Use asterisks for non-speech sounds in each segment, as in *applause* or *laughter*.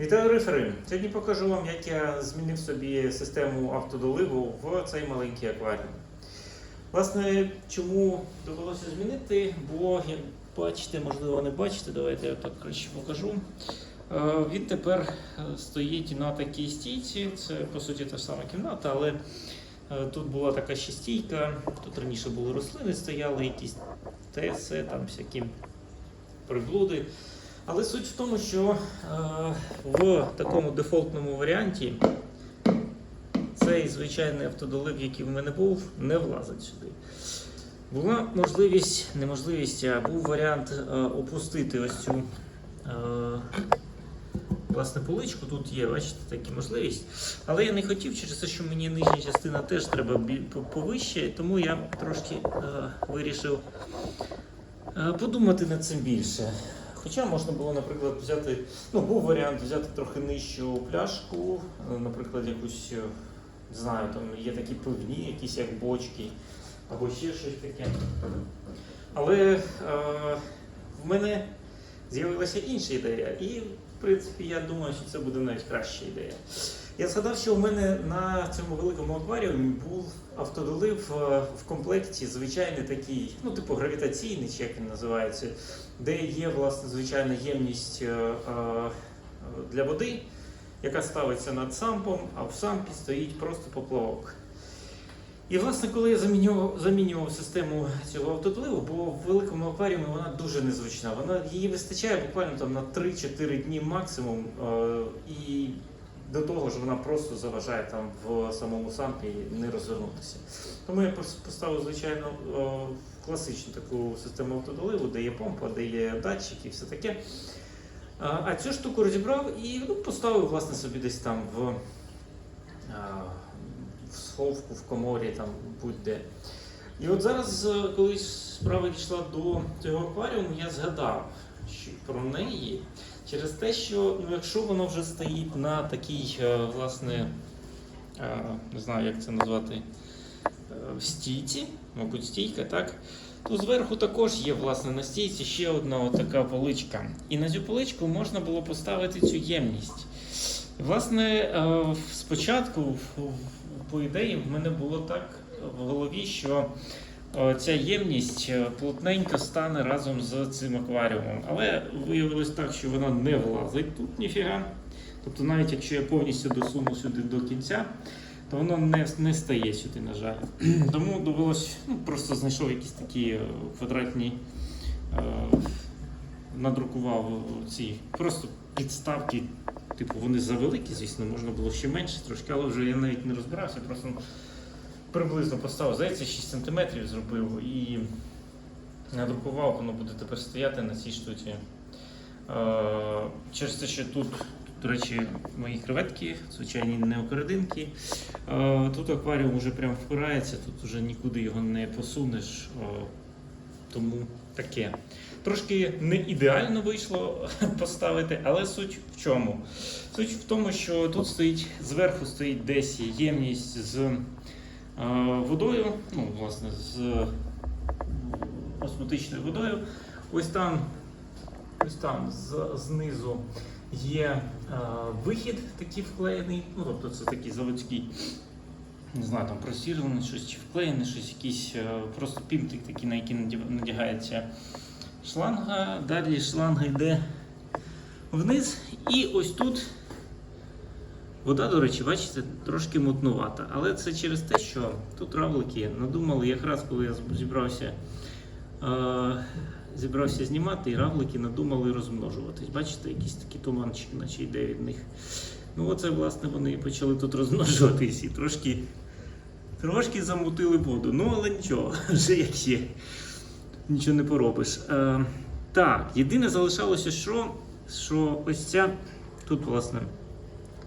Вітаю рифери! Сьогодні покажу вам, як я змінив собі систему автодоливу в цей маленький акваріум. Власне, чому довелося змінити? Бо, як бачите, можливо, не бачите, давайте я так краще покажу. Е, Він тепер е, стоїть на такій стійці. Це по суті та сама кімната, але е, тут була така ще стійка. Тут раніше були рослини, стояли якісь ТС, там всякі приблуди. Але суть в тому, що е, в такому дефолтному варіанті цей звичайний автодолив, який в мене був, не влазить сюди. Була можливість, неможливість, а був варіант е, опустити ось цю е, власне поличку. Тут є, бачите, така можливість. Але я не хотів через те, що мені нижня частина теж треба повище, тому я трошки вирішив подумати над цим більше. Хоча можна було, наприклад, взяти, ну, був варіант взяти трохи нижчу пляшку, е, наприклад, якусь, е, не знаю, там є такі пивні, якісь як бочки, або ще щось таке. Але е, в мене з'явилася інша ідея, і, в принципі, я думаю, що це буде навіть краща ідея. Я згадав, що у мене на цьому великому акваріумі був автодолив е, в комплекті звичайний такий, ну, типу гравітаційний, чи як він називається, де є власне звичайна ємність е, е, для води, яка ставиться над сампом, а в сампі стоїть просто поплавок. І власне, коли я замінював, замінював систему цього автодливу, бо в великому акваріумі вона дуже незвична. Вона її вистачає буквально там на 3-4 дні максимум, і до того ж вона просто заважає там в самому сампі не розвернутися. Тому я поставив, звичайно, класичну таку систему автодоливу, де є помпа, де є датчики і все таке. А, а цю штуку розібрав і ну, поставив власне собі десь там в, в сховку, в коморі, там будь-де. І от зараз, е, коли справа дійшла до цього акваріуму, я згадав що про неї через те, що ну, якщо воно вже стоїть на такій, е, власне, е, не знаю, як це назвати, е, стійці, мабуть, стійка, так? То зверху також є власне на стійці ще одна така поличка. І на цю поличку можна було поставити цю ємність. Власне, спочатку, в- в- по ідеї, в мене було так в голові, що ця ємність е, плотненько стане разом з цим акваріумом. Але виявилось так, що вона не влазить тут ніфіга. Тобто, навіть якщо я повністю досуну сюди до кінця, то воно не, не стає сюди, на жаль. *clears throat* Тому довелось, ну, просто знайшов якісь такі е, квадратні, е, надрукував ці просто підставки. Типу, вони завеликі, звісно, можна було ще менше трошки, але вже я навіть не розбирався, просто приблизно поставив, здається, 6 см зробив і надрукував, воно буде тепер стояти на цій штуці. Е, Через те, що тут, до речі, мої креветки, звичайні неокоридинки. Е, Тут акваріум вже прям впирається, тут вже нікуди його не посунеш. е, Тому таке. Трошки не ідеально вийшло *laughs* поставити, але суть в чому? Суть в тому, що тут стоїть зверху стоїть десь ємність з водою, ну, власне, з осмотичною водою. Ось там, ось там з, знизу є е, вихід такий вклеєний, ну тобто це такий заводський, не знаю, там просірлений щось чи вклеєне, щось якийсь е, просто пімтик такий, на який надягається шланга. Далі шланга йде вниз. І ось тут вода, до речі, бачите, трошки мутнувата. Але це через те, що тут равлики надумали, якраз коли я зібрався. Е, Зібрався знімати, і равлики надумали розмножуватись. Бачите, якісь такі туманчики, наче йде від них. Ну, оце, власне, вони і почали тут розмножуватись і трошки, трошки замутили воду. Ну, але нічого, *laughs* вже як є. Нічого не поробиш. Е, так, єдине залишалося, що, що ось ця. Тут, власне,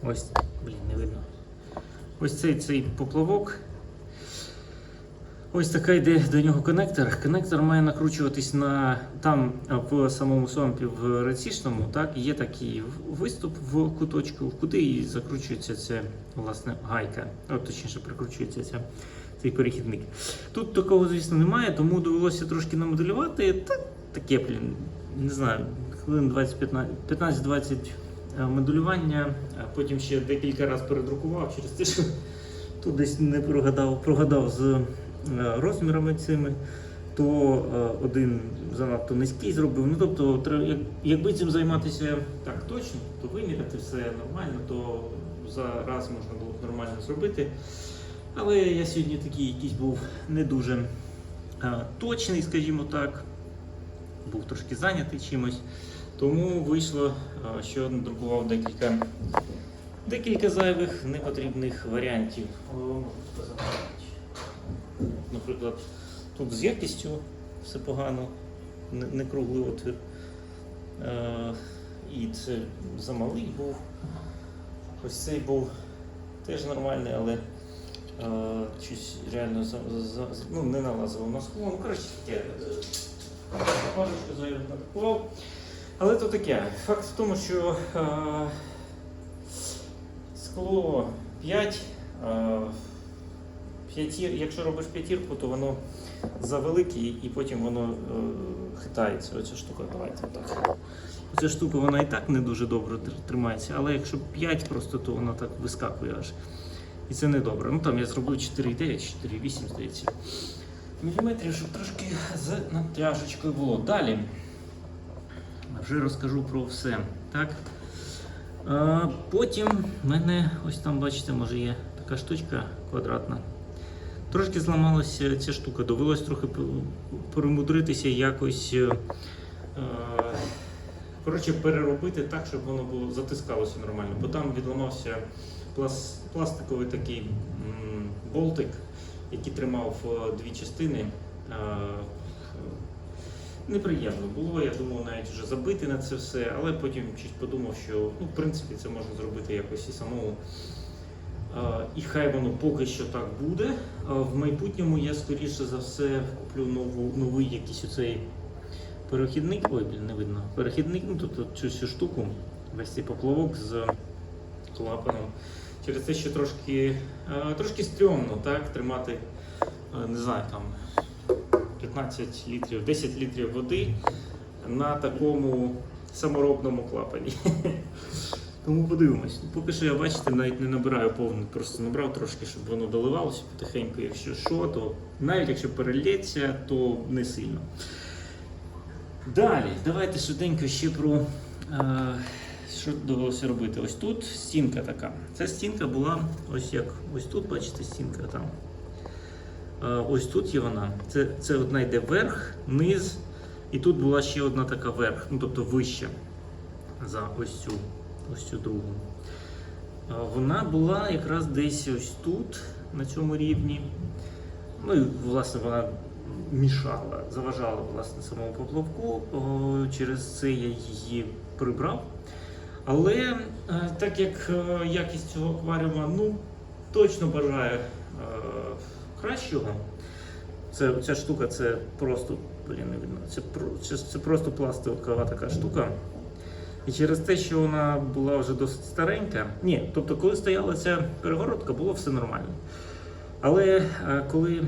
ось. Блін, не видно. Ось цей цей поплавок. Ось така йде до нього коннектор. Коннектор має накручуватись на там в самому сомпі в рецішному. Так, є такий виступ в куточку, куди і закручується ця власне гайка. От точніше прикручується ця, цей перехідник. Тут такого, звісно, немає, тому довелося трошки намоделювати. Та таке, блін, не знаю, хвилин 20-15 15-20 е, моделювання, потім ще декілька разів передрукував через те, що тут десь не прогадав, прогадав з е, розмірами цими, то е, один занадто низький зробив. Ну тобто, якби цим займатися так точно, то виміряти все нормально, то за раз можна було б нормально зробити. Але я сьогодні такий якийсь був не дуже е, точний, скажімо так. Був трошки зайнятий чимось. Тому вийшло, е, що надрукував декілька, декілька зайвих непотрібних варіантів. Показати. Наприклад, тут з якістю все погано, не, круглий отвір. Е, і це замалий був. Ось цей був теж нормальний, але е, щось реально за, за, ну, не налазило на скло. Ну, коротше, е, Парочку зайвих надрукував. Але то таке. Факт в тому, що е, скло 5. Е, п'ятір, якщо робиш п'ятірку, то воно завелике і потім воно е, хитається. Оця штука, давайте так. Оця штука вона і так не дуже добре тримається, але якщо 5 просто, то вона так вискакує аж. І це не добре. Ну там я зробив 4,9, 4,8, здається. Міліметрів, щоб трошки з натяжечкою було. Далі вже розкажу про все. Так. А, потім в мене ось там, бачите, може є така штучка квадратна. Трошки зламалася ця штука, довелось трохи перемудритися якось. е, е, Коротше, переробити так, щоб воно було затискалося нормально. Бо там відламався плас- пластиковий такий болтик, який тримав е, дві частини. Неприємно було, я думав навіть вже забити на це все, але потім подумав, що ну, в принципі це можна зробити якось і самому. І хай воно поки що так буде. В майбутньому я скоріше за все куплю нову, новий якийсь оцей перехідник. Ой, блін, не видно. Перехідник, ну тобто цю всю штуку, весь цей поплавок з клапаном. Через те, що трошки, трошки стрьомно так, тримати, не знаю, там 15 літрів, 10 літрів води на такому саморобному клапані. *laughs* Тому подивимось. Поки що я бачите, навіть не набираю повний, просто набрав трошки, щоб воно доливалося потихеньку. Якщо що, то навіть якщо перельється, то не сильно. Далі, давайте швиденько ще про е, що довелося робити. Ось тут стінка така. Ця стінка була ось як ось тут, бачите, стінка там. Ось тут є вона. Це, це одна йде вверх, низ, і тут була ще одна така верх, ну тобто вища за ось цю, ось цю другу. Вона була якраз десь ось тут, на цьому рівні. Ну і власне вона мішала, заважала власне самому поплавку. Через це я її прибрав. Але е, так як е, якість цього акваріума ну, точно бажає е, кращого, це, ця штука це просто, блін, не видно, це, це, це просто пластикова така штука. І через те, що вона була вже досить старенька, ні, тобто, коли стояла ця перегородка, було все нормально. Але е, коли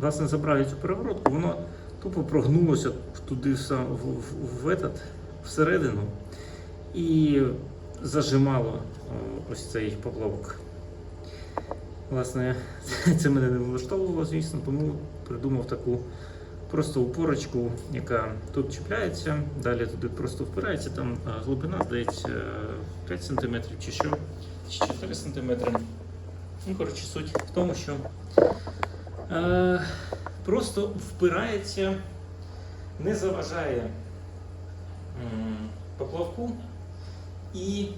власне забрав цю перегородку, воно тупо прогнулося туди в, в, в, в этот, всередину і зажимало ось цей поплавок. Власне, *laughs* це мене не влаштовувало, звісно, тому придумав таку просто упорочку, яка тут чіпляється, далі туди просто впирається, там е, глибина, здається, 5 см чи що, чи 4 см. Ну, коротше, суть в тому, що е, просто впирається, не заважає поплавку і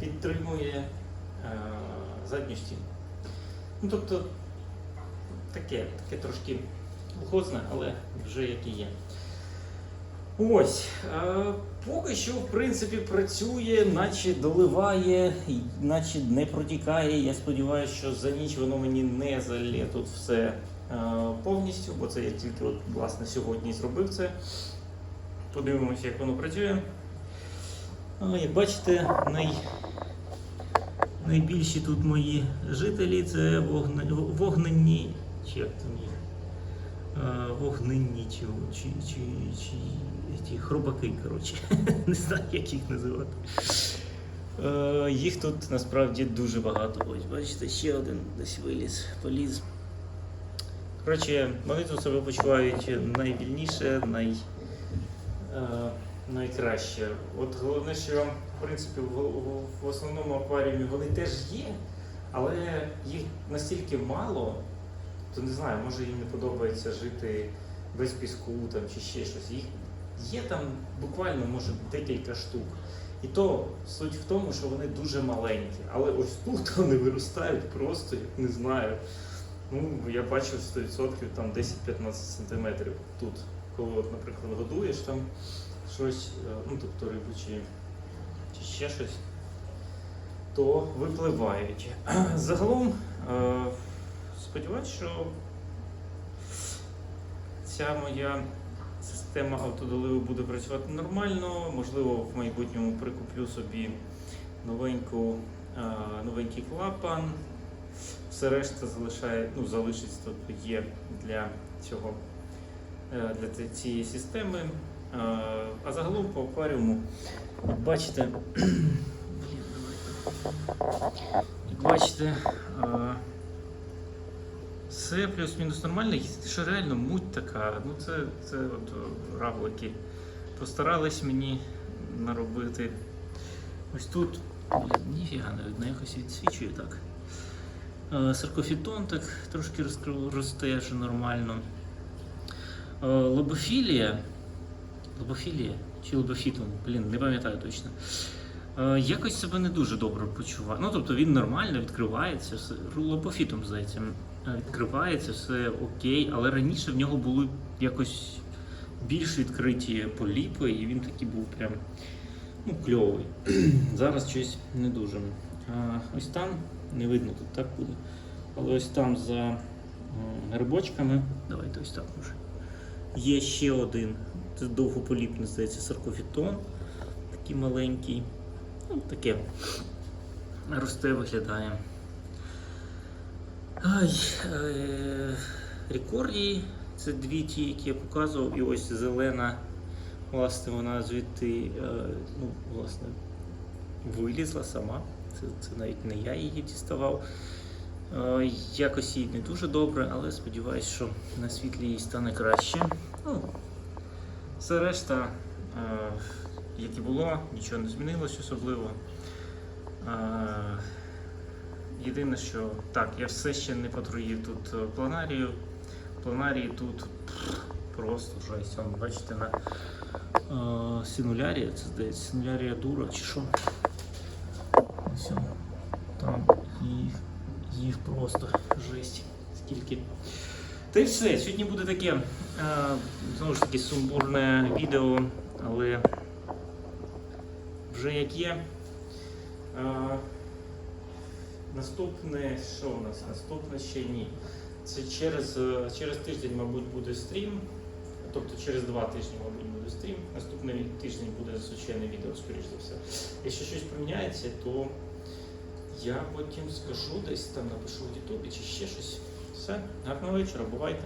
підтримує е, задню стіну. Ну, тобто таке, таке трошки лухозне, але вже як і є. Ось, е, поки що, в принципі, працює, наче доливає, наче не протікає. Я сподіваюся, що за ніч воно мені не залє тут все е, повністю, бо це я тільки от, власне, сьогодні зробив це. Подивимося, як воно працює. А, Як бачите, най... найбільші тут мої жителі це вогне... вогненні. Чи як там їх? е, чи, чи, чи, чи ті хробаки, коротше. *laughs* Не знаю, як їх називати. Е, їх тут насправді дуже багато. Ось, бачите, ще один десь виліз, поліз. Коротше, вони тут себе почувають найвільніше, най, е, найкраще. От головне, що в принципі в, основному акваріумі вони теж є, але їх настільки мало, то не знаю, може їм не подобається жити без піску там, чи ще щось. Їх є там буквально може декілька штук. І то суть в тому, що вони дуже маленькі. Але ось тут *laughs* вони виростають просто, як не знаю. Ну, я бачив 100% там 10-15 сантиметрів тут. Коли, наприклад, годуєш там щось, е, ну тобто рибу чи, чи ще щось, то випливають. *clears throat* Загалом, е, сподіваюсь, що ця моя система автодоливу буде працювати нормально. Можливо, в майбутньому прикуплю собі новеньку, е, новенький клапан. Все решта залишає, ну, залишиться тут є для цього для цієї системи. Е, А загалом по акваріуму, бачите, *clears throat* бачите, е, все плюс-мінус нормально. Що реально муть така. Ну це, це от е, равлики. Постарались мені наробити. Ось тут, ніфіга не видно, якось відсвічує так. Е, Саркофітон так трошки розкрив- росте нормально. Е, Лобофілія. Лобофілія чи лобофітум, блін, не пам'ятаю точно. Е, Якось себе не дуже добре почуває. Ну, тобто він нормально відкривається, лобофітом, здається, е, відкривається, все окей, але раніше в нього були якось більш відкриті поліпи, і він такий був прям ну, кльовий. *clears throat* Зараз щось не дуже. А, ось там не видно тут так буде. Але ось там за грибочками. Давайте ось так може. Є ще один. Це довгополіпний, здається, саркофітон. Такий маленький. Ну, таке росте виглядає. Ай, е, рекордії. Це дві ті, які я показував. І ось зелена, власне, вона звідти, е, ну, власне, вилізла сама. Це, це навіть не я її діставав. Е, Якось їй не дуже добре, але сподіваюся, що на світлі їй стане краще. Ну, все решта, е, як і було, нічого не змінилось особливо. Е, Єдине, що так, я все ще не потруїв тут планарію. Планарії тут просто жесть. Бачите, на синулярія, це здається, синулярія дура чи що. Їх просто жесть. Скільки. Та й все. Сьогодні буде таке е, знову ж таки сумбурне відео, але вже як є. Е, наступне, що у нас? Наступне ще ні. Це через, е, через тиждень, мабуть, буде стрім. Тобто через два тижні, мабуть, буде стрім. Наступний тиждень буде звичайне відео, скоріш за все. Якщо щось поміняється, то я потім скажу, десь там напишу в Ютубі чи ще щось. Все, гарного вечора, бувайте.